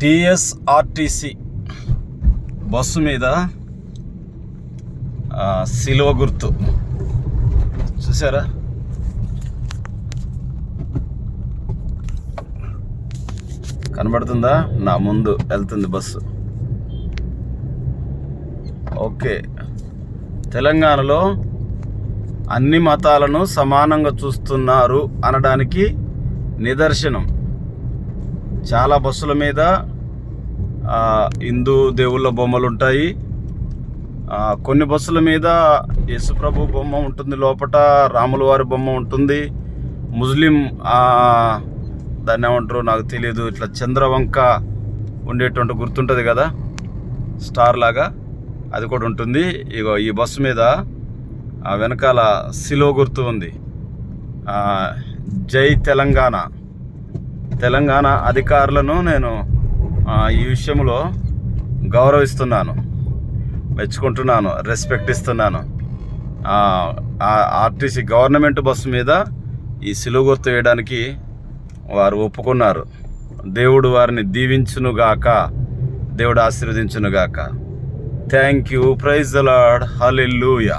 TSRTC bus మీద సిలువ గుర్తు. చూసారా? కనబడుతుందా? నా ముందు వెళ్తుంది బస్సు. ఓకే. తెలంగాణలో అన్ని మతాలను సమానంగా చూస్తున్నారు అనడానికి నిదర్శనం. చాలా బస్సుల మీద హిందూ దేవుళ్ళ బొమ్మలు ఉంటాయి. కొన్ని బస్సుల మీద యేసుప్రభు బొమ్మ ఉంటుంది లోపట రాముల వారి బొమ్మ ఉంటుంది. ముస్లిం దాన్ని ఏమంటారు నాకు తెలియదు. ఇట్లా చంద్రవంక ఉండేటువంటి గుర్తుంటుంది కదా స్టార్ లాగా అది కూడా ఉంటుంది. ఇగో ఈ బస్సు మీద వెనకాల సిలో గుర్తు ఉంది. జై తెలంగాణ. తెలంగాణ అధికారులను నేను ఈ విషయంలో గౌరవిస్తున్నాను. మెచ్చుకుంటున్నాను రెస్పెక్ట్ ఇస్తున్నాను. ఆర్టీసీ గవర్నమెంట్ బస్సు మీద ఈ సిలువ గుర్తు వేయడానికి వారు ఒప్పుకున్నారు. దేవుడు వారిని దీవించునుగాక దేవుడు ఆశీర్వదించునుగాక. Thank you praise the lord hallelujah